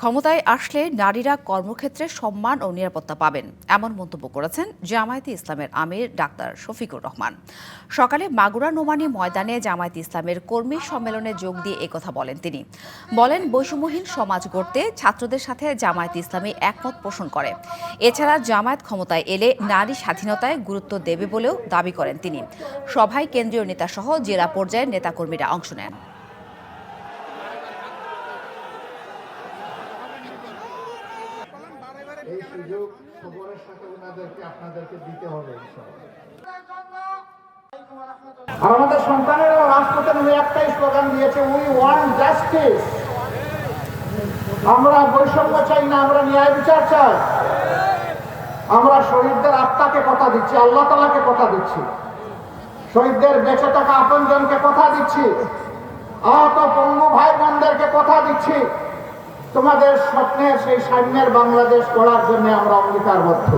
ক্ষমতায় আসলে নারীরা কর্মক্ষেত্রে সম্মান ও নিরাপত্তা পাবেন, এমন মন্তব্য করেছেন জামায়াতে ইসলামের আমির ডাক্তার শফিকুর রহমান। সকালে মাগুরা নোমানী ময়দানে জামায়াতে ইসলামের কর্মী সম্মেলনে যোগ দিয়ে একথা বলেন তিনি। বলেন, বৈষম্যহীন সমাজ গড়তে ছাত্রদের সাথে জামায়াতে ইসলামী একমত পোষণ করে। এছাড়া জামায়াত ক্ষমতায় এলে নারী স্বাধীনতায় গুরুত্ব দেবে বলেও দাবি করেন তিনি। সভায় কেন্দ্রীয় নেতাসহ জেলা পর্যায়ের নেতাকর্মীরা অংশ নেন। এই সুযোগ খবরের সাথে ওনাদেরকে আপনাদেরকে দিতে হবে আর আমাদের সন্তানেরাও রাজপথে নেমে একটাই স্লোগান দিয়েছে উই ওয়ান্ট জাস্টিস আমরা বৈষম্য চাই না, আমরা ন্যায় বিচার চাই। আমরা শহীদদের আত্মাকে কথা দিচ্ছি, আল্লাহ তালাকে কথা দিচ্ছি। শহীদদের বেঁচে থাকা আপনজনকে কথা দিচ্ছি। আহত পঙ্গু ভাই বোনদেরকে কথা দিচ্ছি। তোমাদের স্বপ্নের সেই সাম্যের বাংলাদেশ করার জন্য আমরা অঙ্গীকারবদ্ধ।